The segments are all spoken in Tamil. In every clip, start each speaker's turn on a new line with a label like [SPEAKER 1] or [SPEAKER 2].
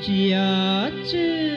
[SPEAKER 1] 일지어쭈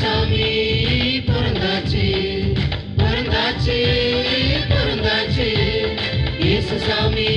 [SPEAKER 1] சாமி பிறந்தாச்சு பிறந்தாச்சு பிறந்தாச்சு இயேசு சாமி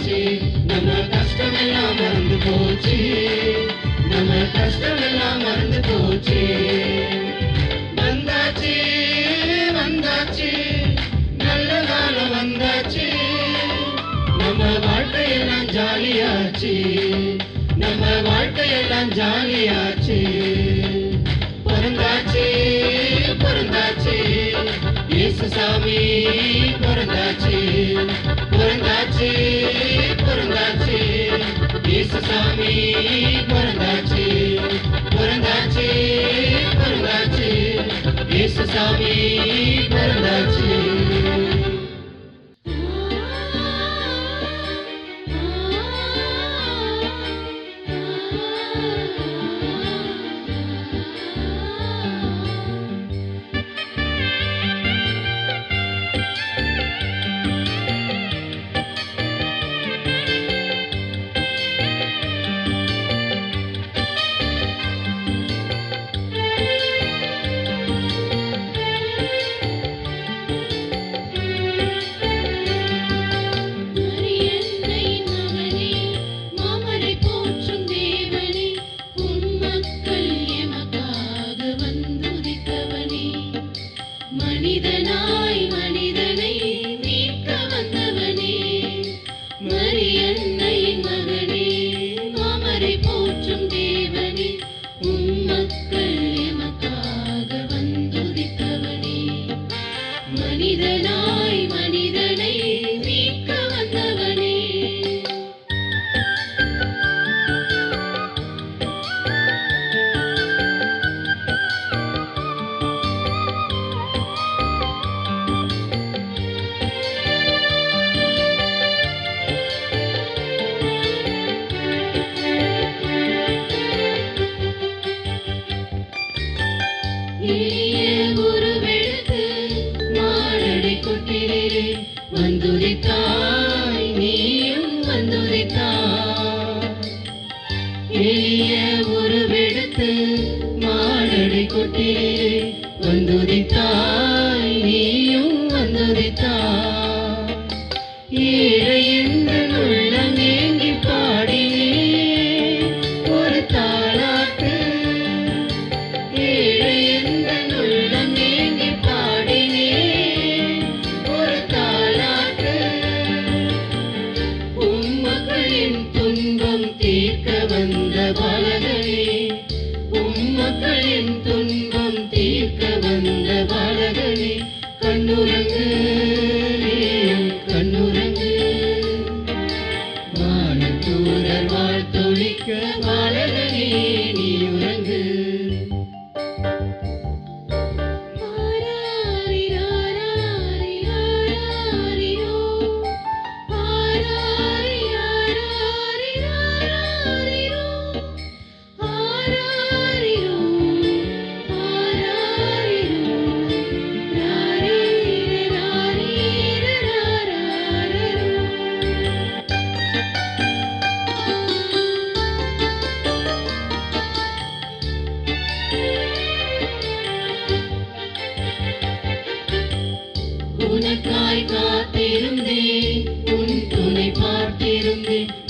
[SPEAKER 1] போச்சு. நம்ம கஷ்டமெல்லாம் மறந்து போச்சு. நம்ம கஷ்டமெல்லாம் மறந்து போச்சு. வந்தாச்சு வந்தாச்சு. நல்ல காலம் வந்தாச்சு.
[SPEAKER 2] நம்ம வாழ்க்கையெல்லாம் ஜாலியாச்சு. நம்ம வாழ்க்கையெல்லாம் ஜாலியாச்சு. பிறந்தாச்சு பிறந்தாச்சு. இயேசு சாமி பிறந்தாச்சு. பிறந்தாச்சு. சுவாமி பிறந்தாச்சு பிறந்தாச்சு பிறந்தாச்சு. இயேசு சாமி பிறந்தாச்சு.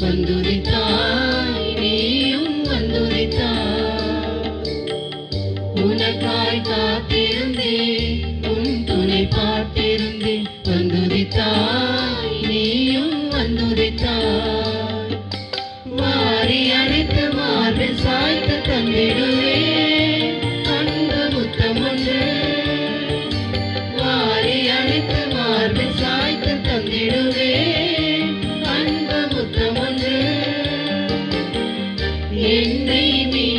[SPEAKER 1] ಬಂದುದೇ In me.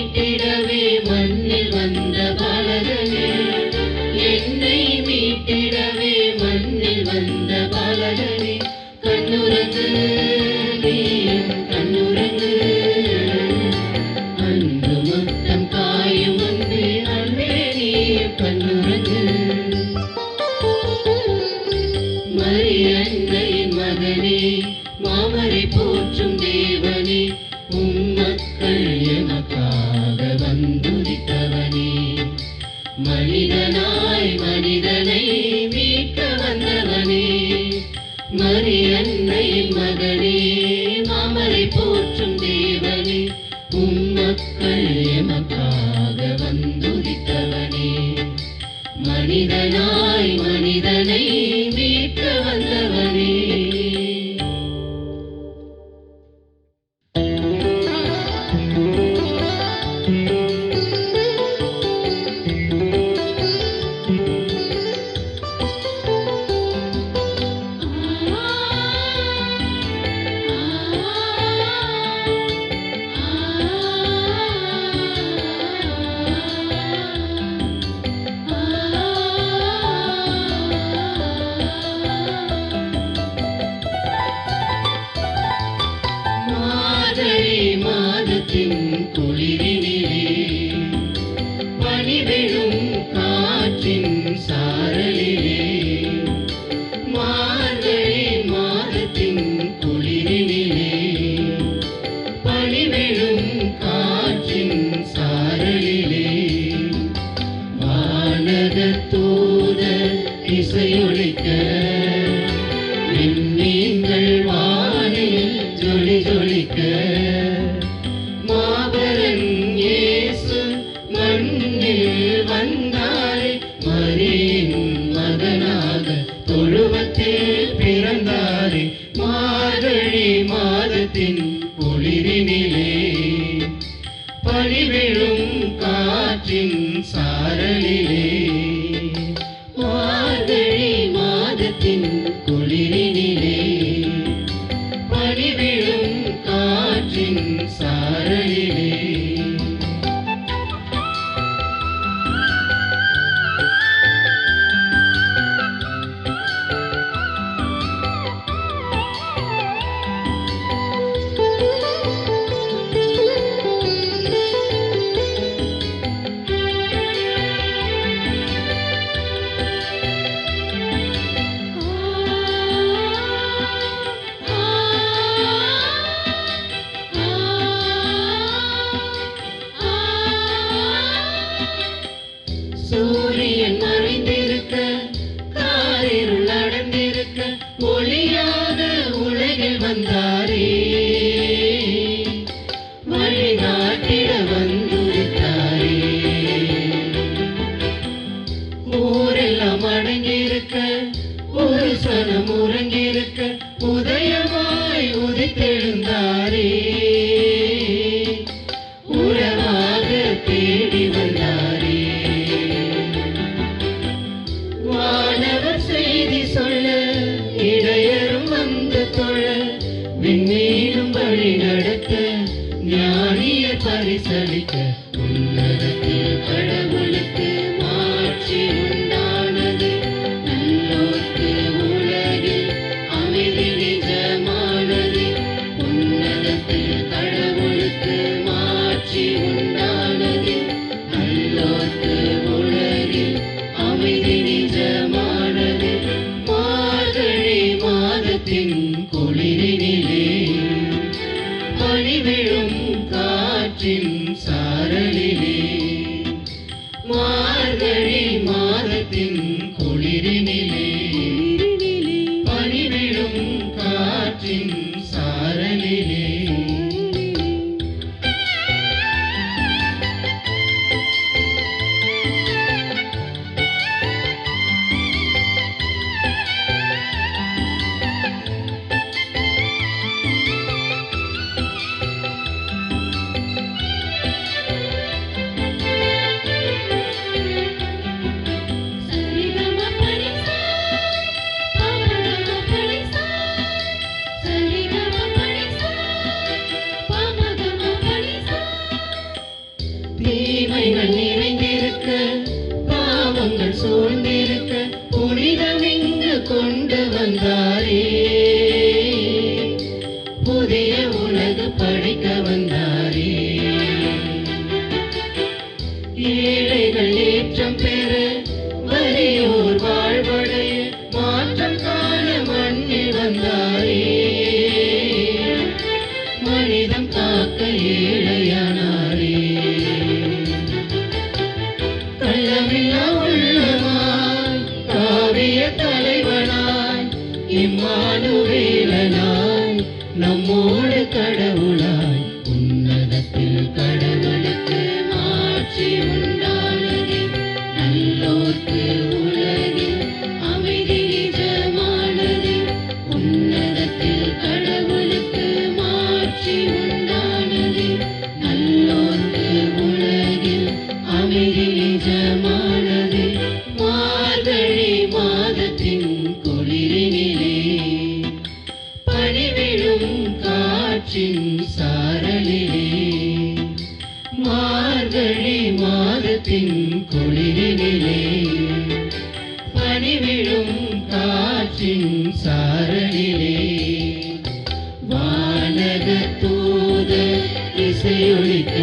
[SPEAKER 1] Prema Thank you. பிறந்தாரே மார்கழி மாதத்தின் குளிரினிலே. பணிவிழும் ele. மாதத்தின் இசையொலிக்க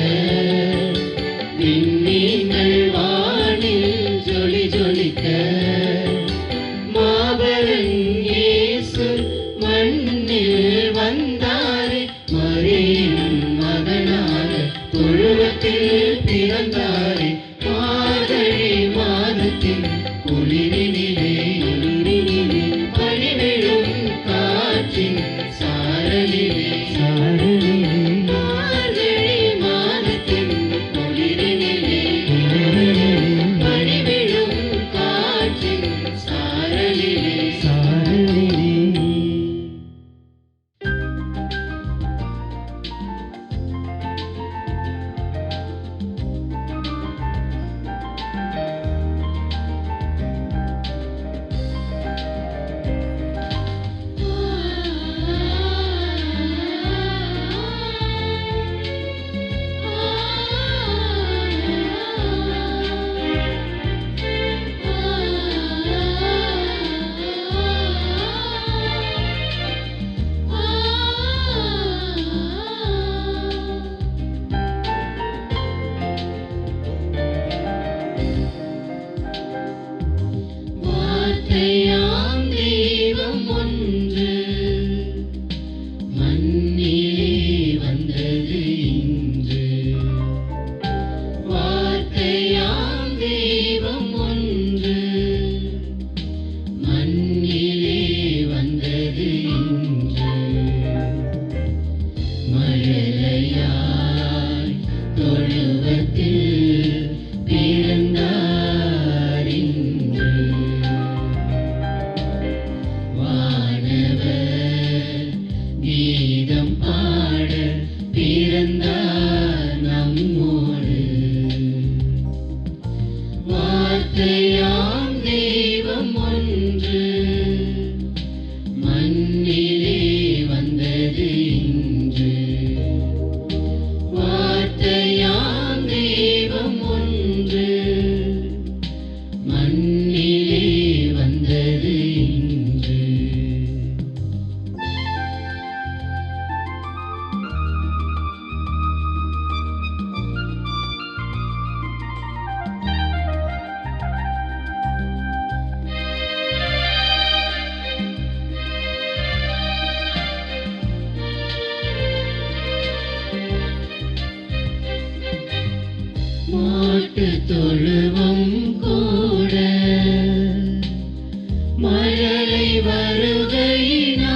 [SPEAKER 1] வருகையின